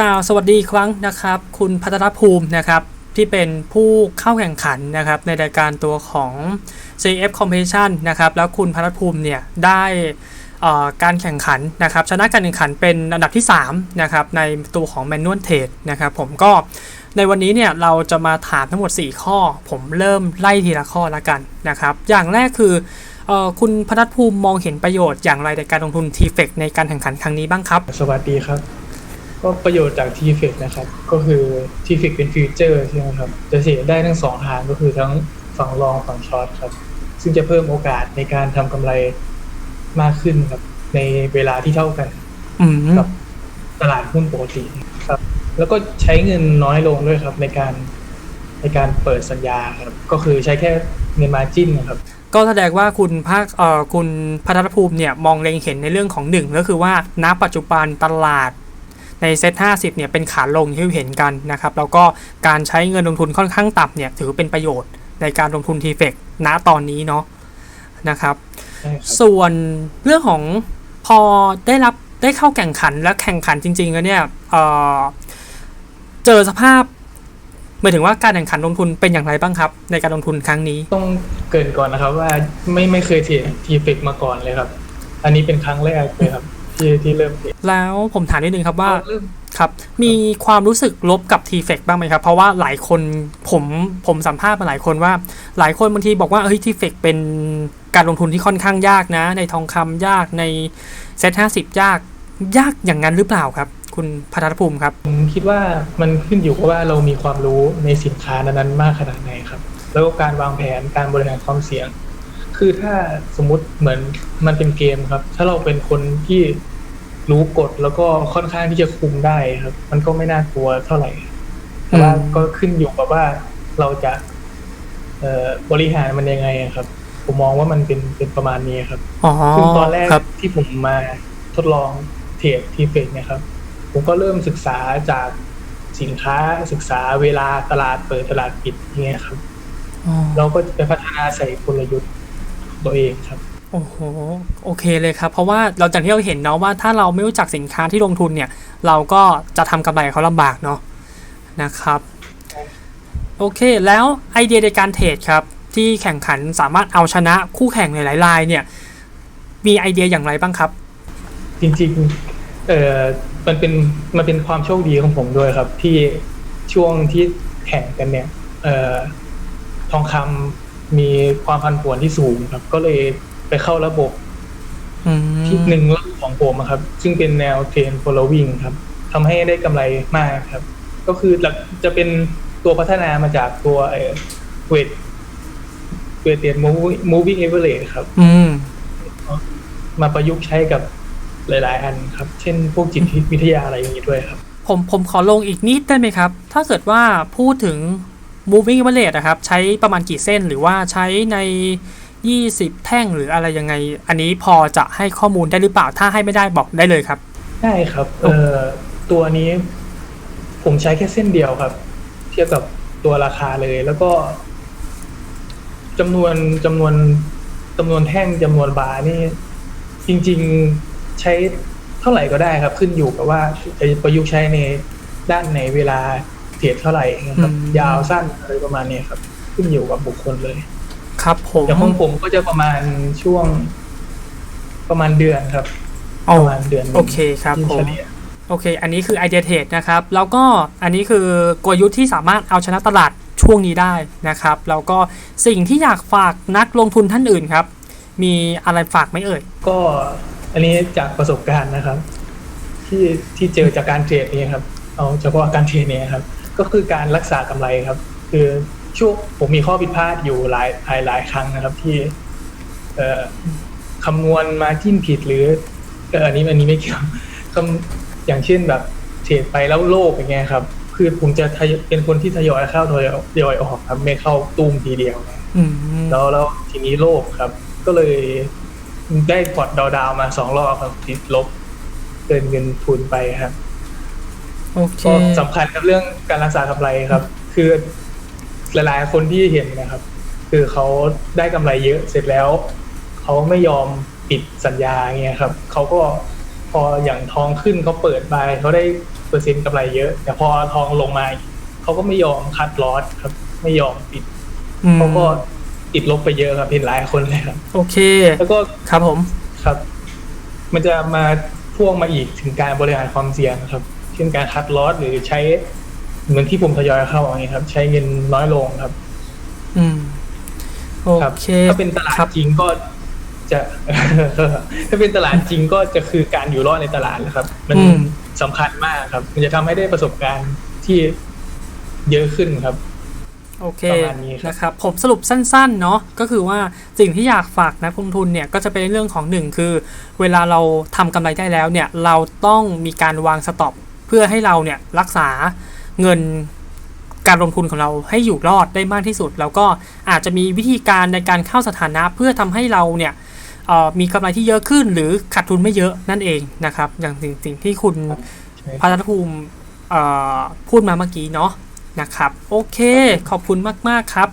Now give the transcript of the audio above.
กล่าวสวัสดีครั้งนะครับ คุณพัทรภูมินะครับที่เป็นผู้เข้าแข่งขันนะครับในรายการตัวของ CF Competition นะครับแล้วคุณพัทรภูมิเนี่ยได้การแข่งขันนะครับชนะการแข่งขันเป็นอันดับที่3นะครับในตัวของ Manual Trade นะครับผมก็ในวันนี้เนี่ยเราจะมาถามทั้งหมด 4 ข้อ ผมเริ่มไล่ทีละข้อละกันนะครับอย่างแรกคืออคุณพัทรภูมิมองเห็นประโยชน์อย่างไรในการลงทุน t f e c ในการแข่งขันครั้งนี้บ้างครับ สวัสดีครับ ก็ประโยชน์จาก t f i x นะครับ ก็คือ t f i x เป็นฟิวเจอร์ใช่ไหมครับ จะเสียได้ทั้งสองทางก็คือทั้งฝั่งลองฝั่งช็อตครับ ซึ่งจะเพิ่มโอกาสในการทำกำไรมากขึ้นครับ ในเวลาที่เท่ากันอืมกับตลาดหุ้นปกติครับ แล้วก็ใช้เงินน้อยลงด้วยครับ ในการในการเปิดสัญญาครับ ก็คือใช้แค่เงินมาจิ้นนะครับก็แสดงว่าคุณภาคเอ่อคุณพัทรภูมิเนี่ยมองเล็งเห็นในเรื่องของหนึ่งก็คือว่าณปัจจุบันตลาด ในเซ็ต50 เนี่ยเป็นขาลงที่เห็นกันนะครับ แล้วก็การใช้เงินลงทุนค่อนข้างต่ำเนี่ยถือเป็นประโยชน์ในการลงทุนทีเฟกณตอนนี้เนาะนะครับใช่ครับส่วนเรื่องของพอได้รับได้เข้าแข่งขันและแข่งขันจริงๆแล้วเนี่ยเอ่อเจอสภาพหมายถึงว่าการแข่งขันลงทุนเป็นอย่างไรบ้างครับ ในการลงทุนครั้งนี้ ต้องเกรินก่อนนะครับว่าไม่ไม่เคยเทรดทีเฟกมาก่อนเลยครับ อันนี้เป็นครั้งแรกเลยครับ ที่ที่เริ่มเทรดแล้วผมถามนิดนึงครับว่า เริ่ม ครับ มีความรู้สึกลบกับ t f e c บ้างไหมครับ เพราะว่าหลายคนผมผมสัมภาษณ์มาหลายคนว่า หลายคนบางทีบอกว่าเฮ้ย t f e c เป็นการลงทุนที่ค่อนข้างยากนะ ในทองคำยากในเซ็ตห้าสิบยากยากอย่างนั้นหรือเปล่าครับ คุณพัทรภูมิครับ ผมคิดว่ามันขึ้นอยู่กับว่าเรามีความรู้ในสินค้านั้นๆมากขนาดไหนครับ แล้วก็การวางแผนการบริหารความเสี่ยง คือถ้าสมมุติเหมือนมันเป็นเกมครับ ถ้าเราเป็นคนที่รู้กฎแล้วก็ค่อนข้างที่จะคุมได้ครับ มันก็ไม่น่ากลัวเท่าไหร่แต่ว่าอืมก็ขึ้นอยู่กับว่าเราจะ เอ่อบริหารมันยังไงอะครับ ผมมองว่ามันเป็นเป็นประมาณนี้ครับอ๋อซึ่งตอนแรกครับที่ผมมาทดลองเทรดทีเฟกเนี่ยครับ ผมก็เริ่มศึกษาจากสินค้าศึกษาเวลาตลาดเปิดตลาดปิดอย่างเงี้ยครับอ๋อเราก็จะไปพัฒนาใส่กลยุทธ์ของ ตัวเองครับโอ้โหโอเคเลยครับ เพราะว่าเราจากที่เราเห็นเนาะว่าถ้าเราไม่รู้จักสินค้าที่ลงทุนเนี่ย เราก็จะทำกำไรกับเขาลำบากเนาะนะครับโอเค แล้วไอเดียในการเทรดครับ ที่แข่งขันสามารถเอาชนะคู่แข่งหลายๆรายเนี่ย มีไอเดียอย่างไรบ้างครับ จริงๆเอ่อมันเป็นมันเป็นความโชคดีของผมด้วยครับ ที่ช่วงที่แข่งกันเนี่ยเอ่อทองคำ มีความพันผวนที่สูงครับ ก็เลยไปเข้าระบบอืมที่หนึ่งระบบของผมอะครับ ซึ่งเป็นแนวเทรน following ครับทำให้ได้กำไรมากครับ ก็คือหลักจะเป็นตัวพัฒนามาจากตัวเอ่อเวทเวทเทรน moving average ครับ อืมมาประยุกต์ใช้กับหลาย ๆ อันครับ เช่น พวกจิตวิทยาอะไรอย่างนี้ด้วยครับ ผมผมขอลงอีกนิดได้ไหมครับ ถ้าเกิดว่าพูดถึง moving average นะครับ ใช้ประมาณกี่เส้นหรือว่าใช้ใน 20 แท่งหรืออะไรยังไง อันนี้พอจะให้ข้อมูลได้หรือเปล่า ถ้าให้ไม่ได้บอกได้เลยครับ ได้ครับเอ่อตัวนี้ผมใช้แค่เส้นเดียวครับ เทียบกับตัวราคาเลยแล้วก็จำนวนจำนวนจำนวนแท่งจำนวนบาร์นี่ จริง ๆใช้เท่าไหร่ก็ได้ครับ ขึ้นอยู่กับว่าจะประยุกต์ใช้ในด้านไหนเวลา เทรดเท่าไหร่นะครับอืมยาวสั้นอะไรประมาณนี้ครับ ขึ้นอยู่กับบุคคลเลย ครับผมอย่างของผมก็จะประมาณช่วง ประมาณเดือนครับเอาประมาณเดือนหนึ่งโอเคครับที่ผเฉมลี่ยโอเค อันนี้คือไอเดียเทรดนะครับ แล้วก็อันนี้คือกลยุทธ์ที่สามารถเอาชนะตลาดช่วงนี้ได้นะครับ แล้วก็สิ่งที่อยากฝากนักลงทุนท่านอื่นครับ มีอะไรฝากไหมเอ่ย ก็อันนี้จากประสบการณ์นะครับ ที่ที่เจอจากการเทรดนี้ครับ เอาเฉพาะการเทรดเนี่ยครับ ก็คือการรักษากำไรครับ คือช่วงผมมีข้อผิดพลาดอยู่หลายหลายหลายครั้งนะครับที่เอ่อคำนวณมาจิ้นผิดหรือเอออันนี้อันนี้ไม่เกี่ยวคำอย่างเช่นแบบเทรดไปแล้วโลภอย่างเงี้ยครับ คือผมจะทยเป็นคนที่ทยอยเข้าทยอยทยอยออกครับ ไม่เข้าตุ้มทีเดียวอืมแล้วแล้วทีนี้โลภครับ ก็เลยได้พอร์ตดาวๆมาสองรอบครับติดลบเกินเงินทุนไปครับ โอเคก็สำคัญกับเรื่องการรักษากำไรครับ คือหลายๆคนที่เห็นนะครับ คือเขาได้กำไรเยอะเสร็จแล้วเขาไม่ยอมปิดสัญญาเงี้ยครับเขาก็พออย่างทองขึ้นเขาเปิดบายเขาได้เปอร์เซ็นต์กำไรเยอะ แต่พอทองลงมาเขาก็ไม่ยอมคัดลอสครับ ไม่ยอมปิดอืมเขาก็ติดลบไปเยอะครับเห็นหลายคนเลยครับ โอเค แล้วก็ครับผมครับ มันจะมาพ่วงมาอีกถึงการบริหารความเสี่ยงครับ เช่นการคัดลอสหรือใช้เหมือนที่ผมทยอยเข้าอย่างนี้ครับ ใช้เงินน้อยลงครับ อืมโอครับเคถ้าเป็นตลาดครับจริงก็จะถ้าเป็นตลาดจริงก็จะคือการอยู่รอดในตลาดนะครับ มันอืมสำคัญมากครับ มันจะทำให้ได้ประสบการณ์ที่เยอะขึ้นครับ โอเคประมาณนี้ครับนะครับ ผมสรุปสั้นๆ เนาะก็คือว่าสิ่งที่อยากฝากนักลงทุนเนี่ย ก็จะเป็นเรื่องของหนึ่งคือ เวลาเราทำกำไรได้แล้วเนี่ย เราต้องมีการวางสต็อป เพื่อให้เราเนี่ยรักษาเงินการลงทุนของเราให้อยู่รอดได้มากที่สุด แล้วก็อาจจะมีวิธีการในการเข้าสถานะเพื่อทำให้เราเนี่ยเอ่อมีกำไรที่เยอะขึ้น หรือขาดทุนไม่เยอะนั่นเองนะครับ อย่างสิ่งสิ่งที่คุณใช่พัฒนภูมิเอ่อพูดมาเมื่อกี้เนาะนะครับ โอเค ขอบคุณมาก ๆ ครับ